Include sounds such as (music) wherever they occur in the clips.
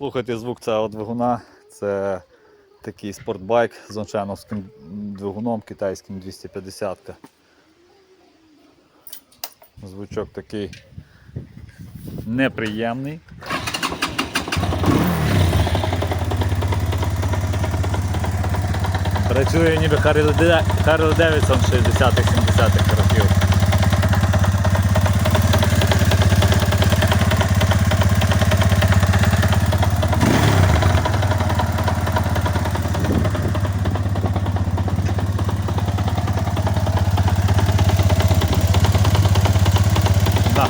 Слухайте звук цього двигуна. Це такий спортбайк з оншеновським двигуном китайським 250. -ка. Звучок такий неприємний. Працює ніби Харлі Девідсон 60-70-х років. Да.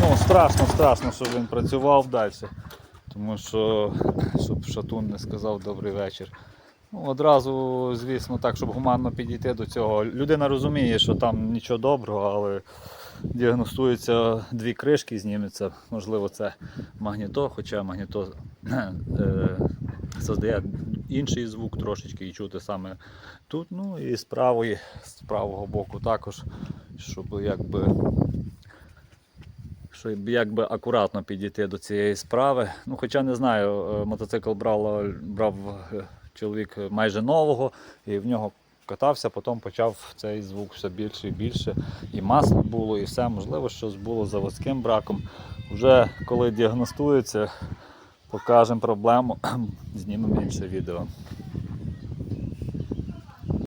Ну, страшно, страшно, щоб він працював далі. Тому що, щоб шатун не сказав добрий вечір. Ну, одразу, звісно, так, щоб гуманно підійти до цього. Людина розуміє, що там нічого доброго, але діагностуються дві кришки, зніметься. Можливо, це магніто, хоча магніто (clears throat) е, создає інший звук трошечки і чути саме тут. Ну і з з правого боку також, щоб якби щоб якби акуратно підійти до цієї справи. Ну, хоча не знаю, е, мотоцикл брав, брав е, чоловік майже нового, і в нього катався, потім почав цей звук все більше і більше. І масло було, і все. Можливо, щось було заводським браком. Вже коли діагностується, покажемо проблему, (clears throat) знімемо інше відео.